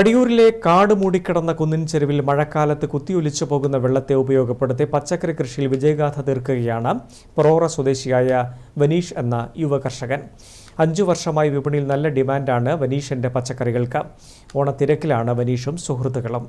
പടിയൂരിലെ കാട് മൂടിക്കിടന്ന കുന്നിൻ ചെരുവിൽ മഴക്കാലത്ത് കുത്തിയൊലിച്ചു പോകുന്ന വെള്ളത്തെ ഉപയോഗപ്പെടുത്തി പച്ചക്കറി കൃഷിയിൽ വിജയഗാഥ തീർക്കുകയാണ് പൊറോറ സ്വദേശിയായ വനീഷ് എന്ന യുവ കർഷകൻ അഞ്ചു വർഷമായി വിപണിയിൽ നല്ല ഡിമാൻഡാണ് വനീഷിന്റെ പച്ചക്കറികൾക്ക്. ഓണത്തിരക്കിലാണ് വനീഷും സുഹൃത്തുക്കളും.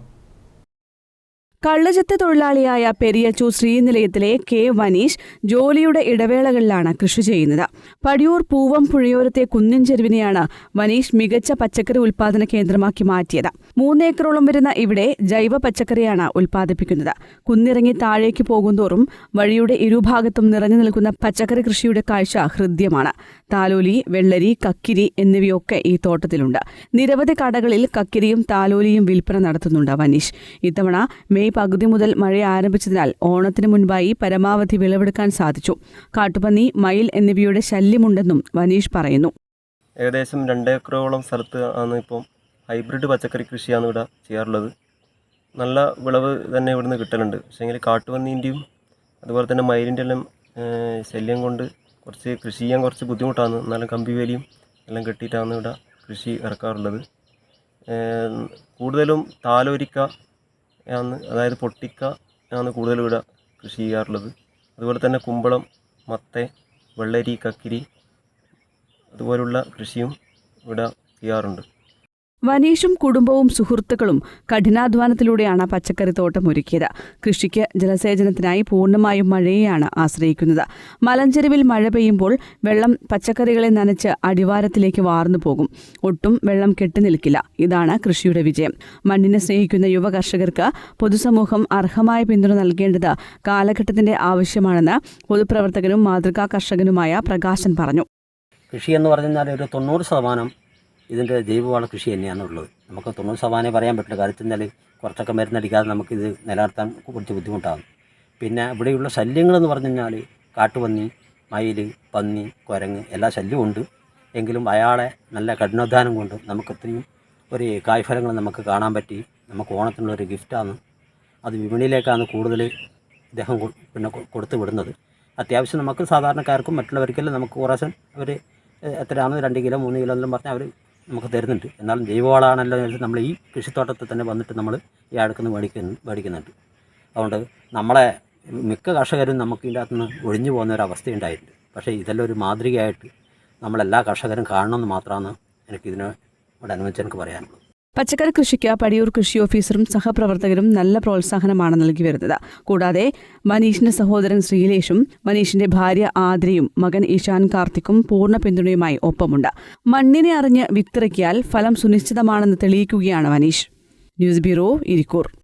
കള്ളുചെത്ത് തൊഴിലാളിയായ പെരിയച്ചു ശ്രീനിലയത്തിലെ കെ വനീഷ് ജോലിയുടെ ഇടവേളകളിലാണ് കൃഷി ചെയ്യുന്നത്. പടിയൂർ പൂവം പുഴയോരത്തെ കുന്നിൻ ചെരുവിനെയാണ് വനീഷ് മികച്ച പച്ചക്കറി ഉൽപാദന കേന്ദ്രമാക്കി മാറ്റിയത്. മൂന്നേക്കറോളം വരുന്ന ഇവിടെ ജൈവ പച്ചക്കറിയാണ് ഉൽപ്പാദിപ്പിക്കുന്നത്. കുന്നിറങ്ങി താഴേക്ക് പോകുന്തോറും വഴിയുടെ ഇരുഭാഗത്തും നിറഞ്ഞു നിൽക്കുന്ന പച്ചക്കറി കൃഷിയുടെ കാഴ്ച ഹൃദ്യമാണ്. താലോലി വെള്ളരി കക്കിരി എന്നിവയൊക്കെ ഈ തോട്ടത്തിലുണ്ട്. നിരവധി കടകളിൽ കക്കിരിയും താലോലിയും വിൽപ്പന നടത്തുന്നുണ്ട് വനീഷ്. ഇത്തവണ മെയ് പകുതി മുതൽ മഴ ആരംഭിച്ചതിനാൽ ഓണത്തിന് മുൻപായി പരമാവധി വിളവെടുക്കാൻ സാധിച്ചു. കാട്ടുപന്നി മയിൽ എന്നിവയുടെ ശല്യമുണ്ടെന്നും വനീഷ് പറയുന്നു. ഏകദേശം രണ്ടേക്കറോളം സ്ഥലത്ത് ആണ് ഇപ്പം ഹൈബ്രിഡ് പച്ചക്കറി കൃഷിയാണ് ഇവിടെ ചെയ്യാറുള്ളത്. നല്ല വിളവ് തന്നെ ഇവിടുന്ന് കിട്ടലുണ്ട്. പക്ഷേങ്കിൽ കാട്ടുപന്നീന്റെയും അതുപോലെ തന്നെ മയിലിന്റെ എല്ലാം ശല്യം കൊണ്ട് കുറച്ച് കൃഷി ചെയ്യാൻ കുറച്ച് ബുദ്ധിമുട്ടാണ്. എന്നാലും കമ്പി വേലിയും എല്ലാം കെട്ടിയിട്ടാണ് ഇവിടെ കൃഷി ഇറക്കാറുള്ളത്. കൂടുതലും താലോരിക്ക ആണ് അതായത് പൊട്ടിക്ക ആണ് കൂടുതലും ഇവിടെ കൃഷി ചെയ്യാറുള്ളത്. അതുപോലെ തന്നെ കുമ്പളം മത്തേ വെള്ളരി കക്കിരി അതുപോലുള്ള കൃഷിയും ഇവിടെ ചെയ്യാറുണ്ട്. വനീഷും കുടുംബവും സുഹൃത്തുക്കളും കഠിനാധ്വാനത്തിലൂടെയാണ് പച്ചക്കറി തോട്ടം ഒരുക്കിയത്. കൃഷിക്ക് ജലസേചനത്തിനായി പൂർണമായും മഴയെയാണ് ആശ്രയിക്കുന്നത്. മലഞ്ചെരുവിൽ മഴ പെയ്യുമ്പോൾ വെള്ളം പച്ചക്കറികളെ നനച്ച് അടിവാരത്തിലേക്ക് വാർന്നു പോകും. ഒട്ടും വെള്ളം കെട്ടിനിൽക്കില്ല ഇതാണ് കൃഷിയുടെ വിജയം. മണ്ണിനെ സ്നേഹിക്കുന്ന യുവ കർഷകർക്ക് പൊതുസമൂഹം അർഹമായ പിന്തുണ നൽകേണ്ടത് കാലഘട്ടത്തിന്റെ ആവശ്യമാണെന്ന് പൊതുപ്രവർത്തകനും മാതൃകാ കർഷകനുമായ പ്രകാശൻ പറഞ്ഞു. കൃഷി എന്ന് പറഞ്ഞാൽ ഒരു തൊണ്ണൂറ് ശതമാനം ഇതിന്റെ ജൈവവള കൃഷി തന്നെയാണ് ഉള്ളത്. നമുക്ക് തൊണ്ണൂറ് ശതമാനം പറയാൻ പറ്റില്ല കാര്യത്തിൽ നിന്നാൽ കുറച്ചൊക്കെ മരുന്നടിക്കാതെ നമുക്കിത് നിലനിർത്താൻ കുറച്ച് ബുദ്ധിമുട്ടാകും. പിന്നെ ഇവിടെയുള്ള ശല്യങ്ങളെന്ന് പറഞ്ഞു കഴിഞ്ഞാൽ കാട്ടുപന്നി മയിൽ പന്നി കുരങ്ങ് എല്ലാ ശല്യവും ഉണ്ട്. എങ്കിലും അയാളെ നല്ല കഠിനാധ്വാനം കൊണ്ട് നമുക്ക് ഇത്രയും ഒരു കായ്ഫലങ്ങൾ നമുക്ക് കാണാൻ പറ്റി. നമുക്ക് ഓണത്തിനുള്ള ഒരു ഗിഫ്റ്റാണ് അത് വിപണിയിലേക്കാണ് കൂടുതൽ ഇദ്ദേഹം പിന്നെ കൊടുത്തു വിടുന്നത്. അത്യാവശ്യം നമുക്ക് സാധാരണക്കാർക്കും മറ്റുള്ളവർക്കെല്ലാം നമുക്ക് കുറേശ്ശെ അവർ എത്രയാണോ രണ്ട് കിലോ മൂന്ന് കിലോ എന്നെല്ലാം പറഞ്ഞാൽ അവർ നമുക്ക് തരുന്നുണ്ട്. എന്നാലും ജൈവവളമാണല്ലോ നമ്മൾ ഈ കൃഷിത്തോട്ടത്തിൽ തന്നെ വന്നിട്ട് നമ്മൾ ഈ അടുക്കുന്ന മേടിക്കുന്നു മേടിക്കുന്നുണ്ട്. അതുകൊണ്ട് നമ്മളെ മിക്ക കർഷകരും നമുക്ക് ഇതിന്റെ അകത്തുനിന്ന് ഒഴിഞ്ഞു പോകുന്ന ഒരു അവസ്ഥയുണ്ടായിട്ടുണ്ട് പക്ഷേ ഇതെല്ലാം ഒരു മാതൃകയായിട്ട് നമ്മളെല്ലാ കർഷകരും കാണണമെന്ന് മാത്രമാണ് എനിക്കിതിനോടനുബന്ധിച്ച് എനിക്ക് പറയാനുള്ളത്. പച്ചക്കറി കൃഷിക്ക് പടിയൂർ കൃഷി ഓഫീസറും സഹപ്രവർത്തകരും നല്ല പ്രോത്സാഹനമാണ് നൽകി വരുന്നത്. കൂടാതെ മനീഷിന്റെ സഹോദരൻ ശ്രീലേഷും മനീഷിന്റെ ഭാര്യ ആദ്രയും മകൻ ഈശാൻ കാർത്തിക്കും പൂർണ പിന്തുണയുമായി ഒപ്പമുണ്ട്. മണ്ണിനെ അറിഞ്ഞ് വിത്തിറക്കിയാൽ ഫലം സുനിശ്ചിതമാണെന്ന് തെളിയിക്കുകയാണ് മനീഷ്. News bureau Irikkur.